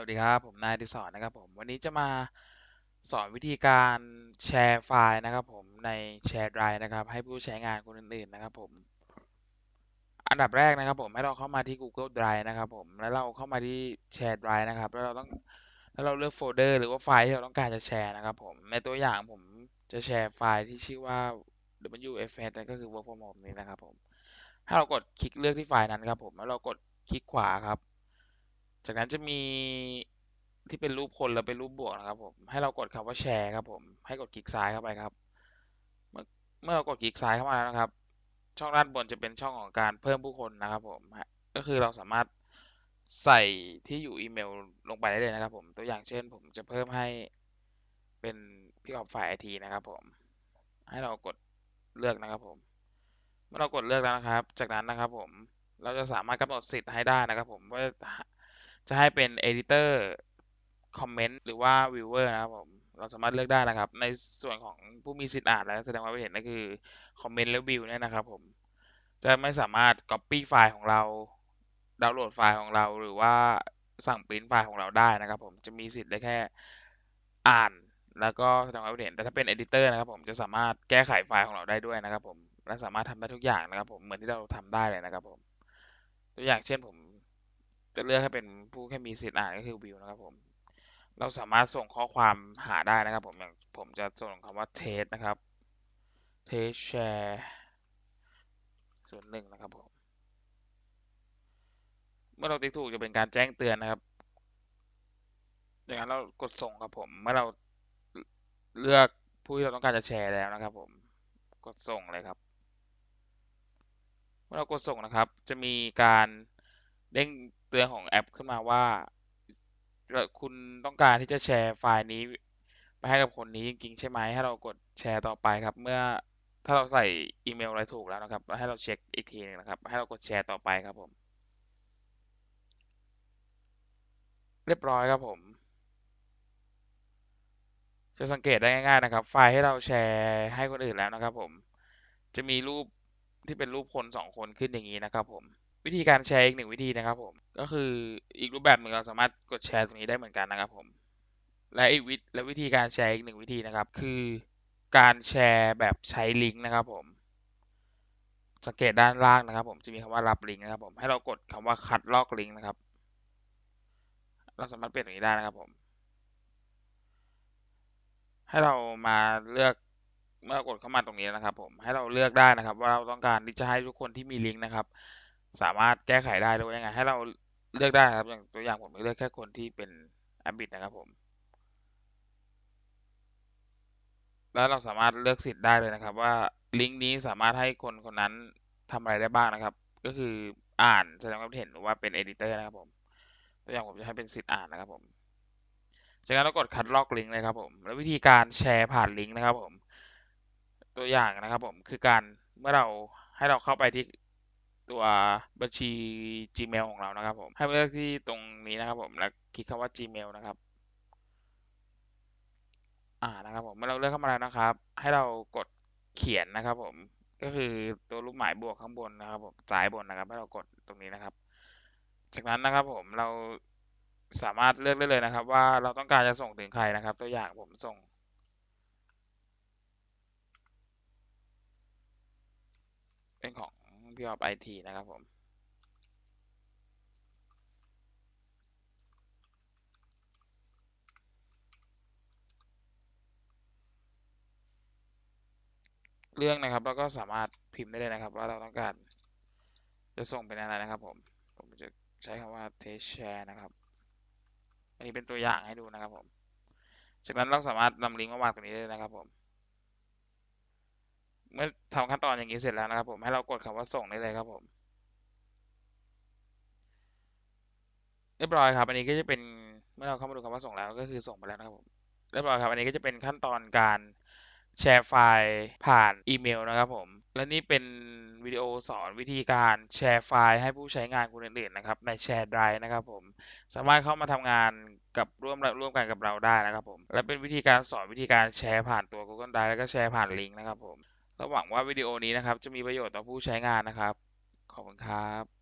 สวัสดีครับ ผมนายดิศรนะครับผมวันนี้จะมาสอนวิธีการแชร์ไฟล์นะครับผมในแชร์ไดร์นะครับ ให้ผู้ใช้งานคนอื่นๆนะครับผมอันดับแรกนะครับผมให้เราเข้ามาที่ Google Drive นะครับผมแล้วเราเข้ามาที่แชร์ไดร์นะครับแล้วเราต้องแล้วเราเลือกโฟลเดอร์หรือว่าไฟล์ที่เราต้องการจะแชร์นะครับผมในตัวอย่างผมจะแชร์ไฟล์ที่ชื่อว่า WFS นั่นก็คือ Work from Home นี้นะครับผมให้เรากดคลิกเลือกที่ไฟล์นั้นครับผมแล้วเรากดคลิกขวาครับ จากนั้นจะมีที่เป็นรูปคนแล้วเป็นรูปบวกนะครับผมให้เรากดคำว่าแชร์ครับผมให้กดคลิกซ้ายเข้าไปครับ เมื่อเมื่อเรากดคลิกซ้ายเข้ามาแล้วนะครับ ช่องด้านบนจะเป็นช่องของการเพิ่มผู้คนนะครับผมก็คือเราสามารถใส่ที่อยู่อีเมลลงไปได้เลยนะครับ ผมตัวอย่างเช่น ผมจะเพิ่มให้เป็นพี่ออฟฝ่ายไอทีนะครับ ผม ให้เรากดเลือกนะครับ ผม เมื่อเรากดเลือกแล้วนะครับ จากนั้นนะครับ ผมเราจะสามารถกำหนดสิทธิ์ให้ได้นะครับ ผมว่า จะให้เป็น editor comment หรือว่า viewer นะครับผม เราสามารถเลือกได้นะครับ ในส่วนของผู้มีสิทธิ์อ่านและแสดงความคิดเห็นก็คือ comment และ view เนี่ยนะครับผม จะไม่สามารถ copy ไฟล์ของเรา ดาวน์โหลดไฟล์ของเรา หรือว่าสั่งปริ้นไฟล์ของเราได้นะครับผม จะมีสิทธิ์ได้แค่อ่านแล้วก็แสดงความคิดเห็น แต่ถ้าเป็น editor นะครับผมจะสามารถแก้ไขไฟล์ของเราได้ด้วยนะครับผม และสามารถทำได้ทุกอย่างนะครับผม เหมือนที่เราทำได้เลยนะครับผม ตัวอย่างเช่นผม จะเลือกให้เป็นผู้แค่มีสิทธิ์อ่านก็คือวิวนะครับผมเราสามารถส่งข้อความหาได้นะครับผมอย่างผมจะส่งคำว่าเทสนะครับเทสแชร์ส่วนหนึ่งนะครับผมเมื่อเราติ๊กถูกจะเป็นการแจ้งเตือนนะครับจากนั้นเรากดส่งครับผม เมื่อเราเลือกผู้ที่เราต้องการจะแชร์แล้วนะครับ ผมกดส่งเลยครับ เมื่อเรากดส่งนะครับ จะมีการเด้ง เตือนของแอปขึ้นมาว่า คุณต้องการที่จะแชร์ไฟล์นี้ไปให้กับคนนี้จริงๆ ใช่ไหมให้เรากดแชร์ต่อไปครับ เมื่อถ้าเราใส่อีเมลอะไรถูกแล้วนะครับ ให้เราเช็คอีกทีนึงนะครับ ให้เรากดแชร์ต่อไปครับผม เรียบร้อยครับผม จะสังเกตได้ง่าย ๆ นะครับ ไฟล์ให้เราแชร์ให้คนอื่นแล้วนะครับ ผม จะมีรูปที่เป็นรูปคนสองคนขึ้นอย่างนี้นะครับ ผม วิธีการแชร์อีกหนึ่งวิธีนะครับผม ก็คืออีกรูปแบบหนึ่งเราสามารถกดแชร์ตรงนี้ได้เหมือนกันนะครับผม และอีกวิและวิธีการแชร์อีกหนึ่งวิธีนะครับ คือการแชร์แบบใช้ลิงก์นะครับ ผม สังเกตด้านล่างนะครับ ผมจะมีคำว่ารับลิงก์นะครับ ผมให้เรากดคำว่าคัดลอกลิงก์นะครับ เราสามารถเปลี่ยนตรงนี้ได้นะครับ ผม ให้เรามาเลือกเมื่อกดเข้ามาตรงนี้นะครับ ผมให้เราเลือกได้นะครับ ว่าเราต้องการที่จะให้ทุกคนที่มีลิงก์นะครับ สามารถแก้ไขได้หรือว่ายังไงให้เราเลือกได้ครับอย่างตัวอย่างผมเลือกแค่คนที่เป็นแอมบิดนะครับผมแล้วเราสามารถเลือกสิทธิ์ได้เลยนะครับ ว่าลิงก์นี้สามารถให้คนคนนั้นทำอะไรได้บ้างนะครับ ก็คืออ่านแสดงความเห็นหรือว่าเป็นเอดิเตอร์นะครับผมตัวอย่างผมจะให้เป็นสิทธิ์อ่านนะครับผมจากนั้นเรากดคัดลอกลิงก์เลยครับผม แล้ววิธีการแชร์ผ่านลิงก์นะครับผม ตัวอย่างนะครับผมคือการเมื่อเราให้เราเข้าไปที่ ตัวบัญชี Gmail ของเรานะครับผมให้เลือกที่ตรงนี้นะครับผมแล้วคลิกคำว่า Gmail นะครับอ่านะครับผมเมื่อเราเลือกเข้ามาแล้วนะครับ ให้เรากดเขียนนะครับผมก็คือตัวรูปหมายบวกข้างบนนะครับผมซ้ายบนนะครับ ให้เรากดตรงนี้นะครับ จากนั้นนะครับผมเราสามารถเลือกได้เลยนะครับ ว่าเราต้องการจะส่งถึงใครนะครับ ตัวอย่างผมส่งเป็นของ พี่ออฟไอทีนะครับผมเรื่องนะครับแล้วก็สามารถพิมพ์ได้เลยนะครับ ว่าเราต้องการจะส่งเป็นอะไรนะครับ ผมผมจะใช้คำว่า test share นะครับ อันนี้เป็นตัวอย่างให้ดูนะครับผมจากนั้นเราสามารถนำลิงก์มาวางตรงนี้ได้นะครับผม เมื่อทำขั้นตอนอย่างนี้เสร็จแล้วนะครับ ผมให้เรากดคำว่าส่งได้เลยครับผมเรียบร้อยครับ อันนี้ก็จะเป็นเมื่อเราเข้ามาดูคำว่าส่งแล้วก็คือส่งไปแล้วนะครับผมเรียบร้อยครับ อันนี้ก็จะเป็นขั้นตอนการแชร์ไฟล์ผ่านอีเมลนะครับผม และนี่เป็นวิดีโอสอนวิธีการแชร์ไฟล์ให้ผู้ใช้งานคนอื่นๆนะครับ ในแชร์ไดรฟ์นะครับผม สามารถเข้ามาทำงานกับร่วมร่วมกันกับเราได้นะครับผม และเป็นวิธีการสอนวิธีการแชร์ผ่านตัว Google Drive แล้วก็แชร์ผ่านลิงก์นะครับผม เราหวังว่าวิดีโอนี้นะครับ จะมีประโยชน์ต่อผู้ใช้งานนะครับ ขอบคุณครับ